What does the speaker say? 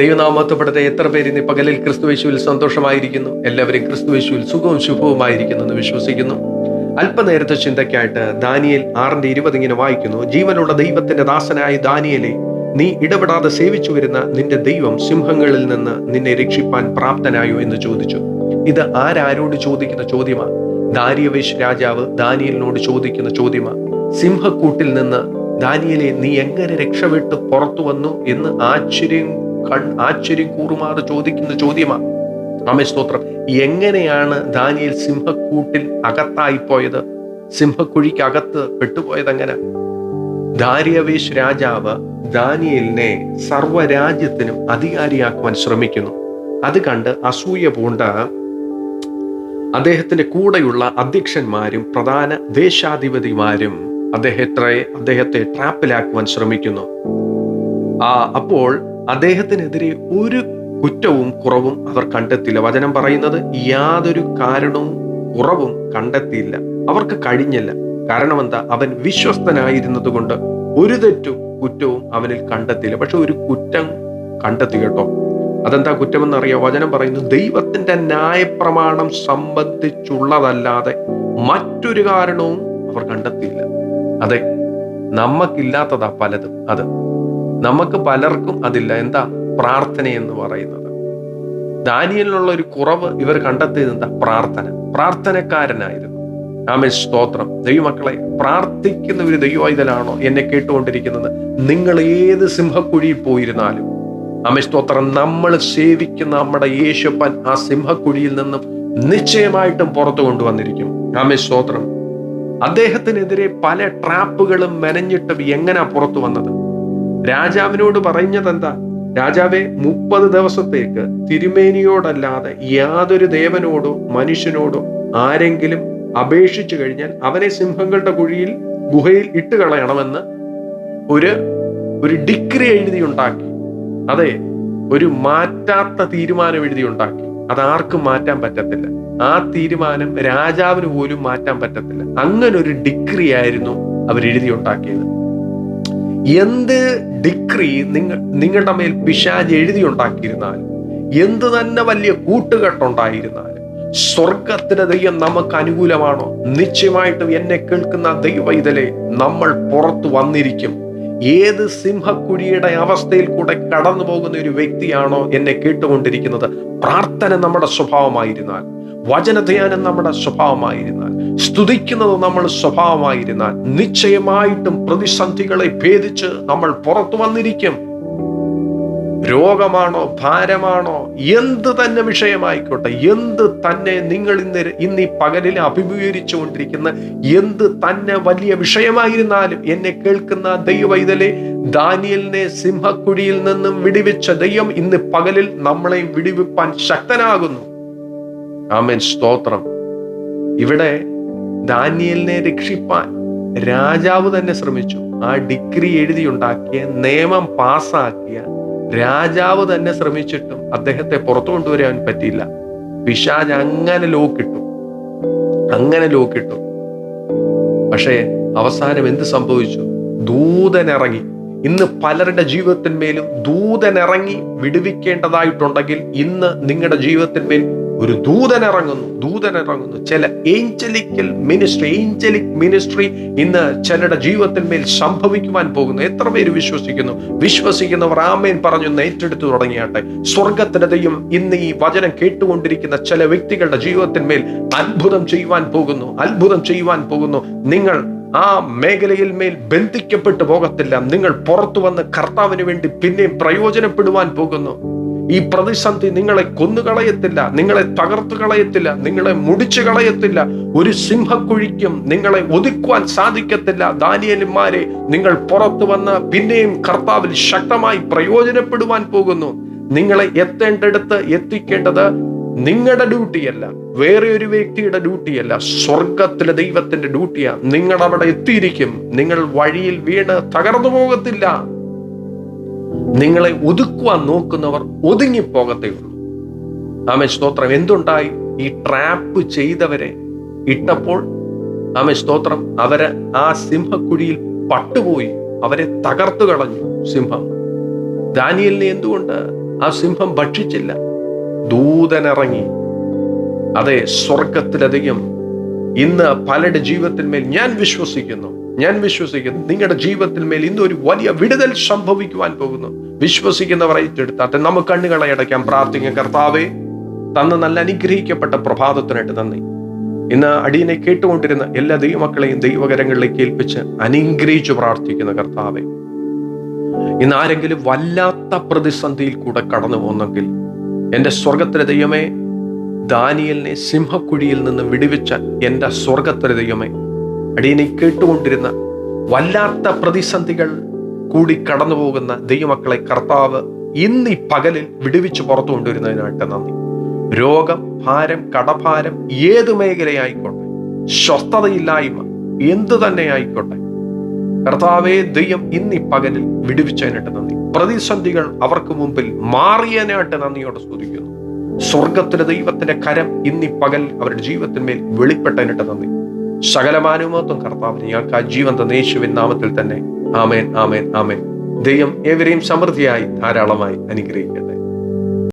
ദൈവനാമത്തപ്പെടത്തെ എത്ര പേര് ഇന്ന് പകലിൽ ക്രിസ്തുവേശുവിൽ സന്തോഷമായിരിക്കുന്നു? എല്ലാവരും ക്രിസ്തുവേശുവിൽ സുഖവും ശുഭവുമായിരിക്കുന്നു എന്ന് വിശ്വസിക്കുന്നു. അല്പനേരത്തെ ചിന്തയ്ക്കായിട്ട് ദാനിയൽ ആറിന്റെ ഇരുപത് ഇങ്ങനെ വായിക്കുന്നു. ജീവനുള്ള ദൈവത്തിന്റെ ദാസനായ ദാനിയലെ നീ ഇടപെടാതെ സേവിച്ചു വരുന്ന നിന്റെ ദൈവം സിംഹങ്ങളിൽ നിന്ന് നിന്നെ രക്ഷിപ്പാൻ പ്രാപ്തനായോ? എന്ന് ചോദിച്ചു. ഇത് ആരാരോട് ചോദിക്കുന്ന ചോദ്യമാണ്? ദാരിയവേശ് രാജാവ് ദാനിയലിനോട് ചോദിക്കുന്ന ചോദ്യമാണ്. സിംഹക്കൂട്ടിൽ നിന്ന് ദാനിയലെ നീ എങ്ങനെ രക്ഷപ്പെട്ട് പുറത്തു വന്നു? എന്ന് ആശ്ചര്യം കൺ ആശ്ചര്യം കൂറുമാറ് ചോദിക്കുന്ന ചോദ്യമാണ്. ആമേ സ്തോത്രം. എങ്ങനെയാണ് ദാനിയൽ സിംഹക്കൂട്ടിൽ അകത്തായി പോയത് സിംഹക്കുഴിക്ക് അകത്ത് പെട്ടുപോയത് എങ്ങനെ? ദാരിയവേശ് രാജാവ് ദാനിയലിനെ സർവരാജ്യത്തിനും അധികാരിയാക്കുവാൻ ശ്രമിക്കുന്നു. അത് കണ്ട് അസൂയ പൂണ്ട അദ്ദേഹത്തിന്റെ കൂടെയുള്ള അധ്യക്ഷന്മാരും പ്രധാന ദേശാധിപതിമാരും അദ്ദേഹത്തെ അദ്ദേഹത്തെ ട്രാപ്പിലാക്കുവാൻ ശ്രമിക്കുന്നു. ആ അപ്പോൾ അദ്ദേഹത്തിനെതിരെ ഒരു കുറ്റവും കുറവും അവർ കണ്ടെത്തിയില്ല വചനം പറയുന്നത് യാതൊരു കാരണവും കുറവും കണ്ടെത്തിയില്ല. അവർക്ക് കഴിഞ്ഞില്ല. കാരണം എന്താ അവൻ വിശ്വസ്തനായിരുന്നത് കൊണ്ട് ഒരു തെറ്റും കുറ്റവും അവനിൽ കണ്ടെത്തിയില്ല. പക്ഷെ ഒരു കുറ്റം കണ്ടെത്തി കേട്ടോ. അതെന്താ കുറ്റമെന്ന് അറിയാം വചനം പറയുന്നു ദൈവത്തിന്റെ ന്യായപ്രമാണം സംബന്ധിച്ചുള്ളതല്ലാതെ മറ്റൊരു കാരണവും അവർ കണ്ടെത്തിയില്ല. അതെ നമുക്കില്ലാത്തതാ പലതും. അത് നമുക്ക് പലർക്കും അതില്ല. എന്താ? പ്രാർത്ഥന എന്ന് പറയുന്നത്. ദാനിയലിനുള്ള ഒരു കുറവ് ഇവർ കണ്ടെത്തിയത് എന്താ? പ്രാർത്ഥന. പ്രാർത്ഥനക്കാരനായിരുന്നു. ആമേ സ്തോത്രം. ദൈവമക്കളെ പ്രാർത്ഥിക്കുന്ന ഒരു ദൈവവൈതലാണോ എന്നെ കേട്ടുകൊണ്ടിരിക്കുന്നത്? നിങ്ങൾ ഏത് സിംഹക്കുഴിയിൽ പോയിരുന്നാലും. ആമേ സ്തോത്രം. നമ്മൾ സേവിക്കുന്ന നമ്മുടെ യേശപ്പൻ ആ സിംഹക്കുഴിയിൽ നിന്നും നിശ്ചയമായിട്ടും പുറത്തു കൊണ്ടുവന്നിരിക്കും. ആമേ സ്തോത്രം. അദ്ദേഹത്തിനെതിരെ പല ട്രാപ്പുകളും മെനഞ്ഞിട്ടും എങ്ങനാ പുറത്തു വന്നത്? രാജാവിനോട് പറഞ്ഞതെന്താ? രാജാവെ മുപ്പത് ദിവസത്തേക്ക് തിരുമേനിയോടല്ലാതെ യാതൊരു ദേവനോടോ മനുഷ്യനോടോ ആരെങ്കിലും അപേക്ഷിച്ചു കഴിഞ്ഞാൽ അവനെ സിംഹങ്ങളുടെ കുഴിയിൽ ഗുഹയിൽ ഇട്ട് കളയണമെന്ന് ഒരു ഒരു ഡിഗ്രി എഴുതി ഉണ്ടാക്കി അതെ ഒരു മാറ്റാത്ത തീരുമാനം എഴുതി ഉണ്ടാക്കി അത് ആർക്കും മാറ്റാൻ പറ്റത്തില്ല. ആ തീരുമാനം രാജാവിന് പോലും മാറ്റാൻ പറ്റത്തില്ല. അങ്ങനെ ഒരു ഡിഗ്രി ആയിരുന്നു ഉണ്ടാക്കിയത് എന്ത് ഡിക്രി നിങ്ങൾ നിങ്ങളുടെ മേൽ പിശാജ് എഴുതി ഉണ്ടാക്കിയിരുന്നാലും എന്ത് തന്നെ വലിയ കൂട്ടുകെട്ടുണ്ടായിരുന്നാലും സ്വർഗത്തിന് ദൈവം നമുക്ക് അനുകൂലമാണോ? നിശ്ചയമായിട്ടും എന്നെ കേൾക്കുന്ന ദൈവ ഇതിലെ നമ്മൾ പുറത്തു വന്നിരിക്കും. ഏത് സിംഹക്കുഴിയുടെ അവസ്ഥയിൽ കൂടെ കടന്നു പോകുന്ന ഒരു വ്യക്തിയാണോ എന്നെ കേട്ടുകൊണ്ടിരിക്കുന്നത്? പ്രാർത്ഥന നമ്മുടെ സ്വഭാവമായിരുന്നാൽ വചനധ്യാനം നമ്മുടെ സ്വഭാവമായിരുന്നാൽ സ്തുതിക്കുന്നത് നമ്മൾ സ്വഭാവമായിരുന്നാൽ നിശ്ചയമായിട്ടും പ്രതിസന്ധികളെ ഭേദിച്ച് നമ്മൾ പുറത്തു വന്നിരിക്കും. രോഗമാണോ ഭാരമാണോ എന്ത് തന്നെ വിഷയമായിക്കോട്ടെ എന്ത് തന്നെ നിങ്ങൾ ഇന്ന് ഇന്ന് ഈ പകലിൽ അഭിമുഖീകരിച്ചുകൊണ്ടിരിക്കുന്ന എന്ത് തന്നെ വലിയ വിഷയമായിരുന്നാലും എന്നെ കേൾക്കുന്ന ദൈവവൈതലെ ദാനിയലിനെ സിംഹക്കുഴിയിൽ നിന്നും വിടിവിച്ച ദൈവം ഇന്ന് പകലിൽ നമ്മളെ വിടിവിപ്പാൻ ശക്തനാകുന്നു. ആമേൻ. സ്തോത്രം. ഇവിടെ ദാനിയലിനെ രക്ഷിപ്പാൻ രാജാവ് തന്നെ ശ്രമിച്ചു. ആ ഡിഗ്രി എഴുതിയുണ്ടാക്കിയ നിയമം പാസ്സാക്കിയ രാജാവ് തന്നെ ശ്രമിച്ചിട്ടും അദ്ദേഹത്തെ പുറത്തു കൊണ്ടുവരാൻ പറ്റിയില്ല. പിശാജ് അങ്ങനെ ലോക്കിട്ടു അങ്ങനെ ലോക്കിട്ടു പക്ഷേ അവസാനം എന്ത് സംഭവിച്ചു? ദൂതനിറങ്ങി. ഇന്ന് പലരുടെ ജീവിതത്തിന്മേലും ദൂതനിറങ്ങി വിടുവിക്കേണ്ടതായിട്ടുണ്ടെങ്കിൽ ഇന്ന് നിങ്ങളുടെ ജീവിതത്തിന്മേൽ ഒരു ദൂതൻ ഇറങ്ങുന്നു ദൂതൻ ഇറങ്ങുന്നു. ചില ഏഞ്ചലിക്കൽ മിനിസ്ട്രി ഏഞ്ചലിക് മിനിസ്ട്രി ഇന്ന് ചിലരുടെ ജീവിതത്തിന്മേൽ സംഭവിക്കുവാൻ പോകുന്നു. എത്ര പേര് വിശ്വസിക്കുന്നു? വിശ്വസിക്കുന്നവർ ആമേൻ പറഞ്ഞു ഏറ്റെടുത്തു തുടങ്ങിയാട്ടെ. സ്വർഗത്തിന്റെ ദൈവം ഇന്ന് ഈ വചനം കേട്ടുകൊണ്ടിരിക്കുന്ന ചില വ്യക്തികളുടെ ജീവിതത്തിന്മേൽ അത്ഭുതം ചെയ്യുവാൻ പോകുന്നു അത്ഭുതം ചെയ്യുവാൻ പോകുന്നു. നിങ്ങൾ ആ മേഖലയിൽ മേൽ ബന്ധിക്കപ്പെട്ടു പോകത്തില്ല. നിങ്ങൾ പുറത്തു വന്ന് കർത്താവിന് വേണ്ടി പിന്നെയും പ്രയോജനപ്പെടുവാൻ പോകുന്നു. ഈ പ്രതിസന്ധി നിങ്ങളെ കൊന്നുകളയത്തില്ല നിങ്ങളെ തകർത്തു കളയത്തില്ല നിങ്ങളെ മുടിച്ചു കളയത്തില്ല ഒരു സിംഹക്കുഴിക്കും നിങ്ങളെ ഒതുക്കുവാൻ സാധിക്കത്തില്ല. ദാനിയന്മാരെ നിങ്ങൾ പുറത്തു വന്ന് പിന്നെയും കർത്താവിൽ ശക്തമായി പ്രയോജനപ്പെടുവാൻ പോകുന്നു. നിങ്ങളെ എത്തേണ്ടടുത്ത് എത്തിക്കേണ്ടത് നിങ്ങളുടെ ഡ്യൂട്ടിയല്ല വേറെ ഒരു വ്യക്തിയുടെ ഡ്യൂട്ടിയല്ല. സ്വർഗത്തിലെ ദൈവത്തിന്റെ ഡ്യൂട്ടിയാണ് നിങ്ങൾ അവിടെ എത്തിയിരിക്കും. നിങ്ങൾ വഴിയിൽ വീണ് തകർന്നു പോകത്തില്ല. നിങ്ങളെ ഒതുക്കുവാൻ നോക്കുന്നവർ ഒതുങ്ങിപ്പോകത്തേ ഉള്ളൂ ആമേ സ്തോത്രം. എന്തുണ്ടായി? ഈ ട്രാപ്പ് ചെയ്തവരെ ഇട്ടപ്പോൾ ആമേ സ്തോത്രം അവരെ ആ സിംഹക്കുഴിയിൽ പട്ടുപോയി. അവരെ തകർത്തു കളഞ്ഞു സിംഹം. ദാനിയലിനെ എന്തുകൊണ്ട് ആ സിംഹം ഭക്ഷിച്ചില്ല? ദൂതനിറങ്ങി. അതെ സ്വർഗത്തിലധികം ഇന്ന് പലരുടെ ജീവിതത്തിന്മേൽ ഞാൻ വിശ്വസിക്കുന്നു. ഞാൻ വിശ്വസിക്കുന്നു. നിങ്ങളുടെ ജീവിതത്തിന്മേൽ ഇന്ന് ഒരു വലിയ വിടുതൽ സംഭവിക്കുവാൻ പോകുന്നു. വിശ്വസിക്കുന്നവർ ഏറ്റെടുത്താട്ടെ നമുക്ക് കണ്ണുകളെ അടയ്ക്കാൻ പ്രാർത്ഥിക്കാം കർത്താവേ തന്ന നല്ല അനുഗ്രഹിക്കപ്പെട്ട പ്രഭാതത്തിനായിട്ട് നന്ദി. ഇന്ന് അടിയനെ കേട്ടുകൊണ്ടിരുന്ന എല്ലാ ദൈവമക്കളെയും ദൈവകരങ്ങളിലേക്ക് ഏൽപ്പിച്ച് അനുഗ്രഹിച്ചു പ്രാർത്ഥിക്കുന്ന കർത്താവെ ഇന്ന് ആരെങ്കിലും വല്ലാത്ത പ്രതിസന്ധിയിൽ കൂടെ കടന്നു പോകുന്നെങ്കിൽ എന്റെ സ്വർഗത്തിലെ ദൈവമേ ദാനിയലിനെ സിംഹക്കുഴിയിൽ നിന്ന് വിടുവിച്ച എന്റെ സ്വർഗത്തിലെ ദൈവമേ അടിയനെ കേട്ടുകൊണ്ടിരുന്ന വല്ലാത്ത പ്രതിസന്ധികൾ കൂടി കടന്നു പോകുന്ന ദൈവമക്കളെ കർത്താവ് ഇന്ന് ഈ പകലിൽ വിടുവിച്ച് പുറത്തു കൊണ്ടുവരുന്നതിനായിട്ട് നന്ദി. രോഗം ഭാരം കടഭാരം ഏത് മേഖലയായിക്കോട്ടെ സ്വസ്ഥതയില്ലായ്മ എന്തു തന്നെ ആയിക്കോട്ടെ കർത്താവെ ദൈവം ഇന്ന് ഈ പകലിൽ വിടുവിച്ചതിനായിട്ട് നന്ദി. പ്രതിസന്ധികൾ അവർക്ക് മുമ്പിൽ മാറിയതിനായിട്ട് നന്ദിയോടെ സ്തുതിക്കുന്നു. സ്വർഗത്തിലെ ദൈവത്തിന്റെ കരം ഇന്നീ പകൽ അവരുടെ ജീവിതത്തിന്മേൽ വെളിപ്പെട്ടതിനായിട്ട് നന്ദി. സകലമാനുമത്വം കർത്താവിന് ഞങ്ങൾക്ക് ആ ജീവൻ തന്നേശുവിൻ നാമത്തിൽ തന്നെ. ആമേൻ ആമേൻ ആമേൻ. ദൈവം ഏവരെയും സമൃദ്ധിയായി ധാരാളമായി അനുഗ്രഹിക്കട്ടെ.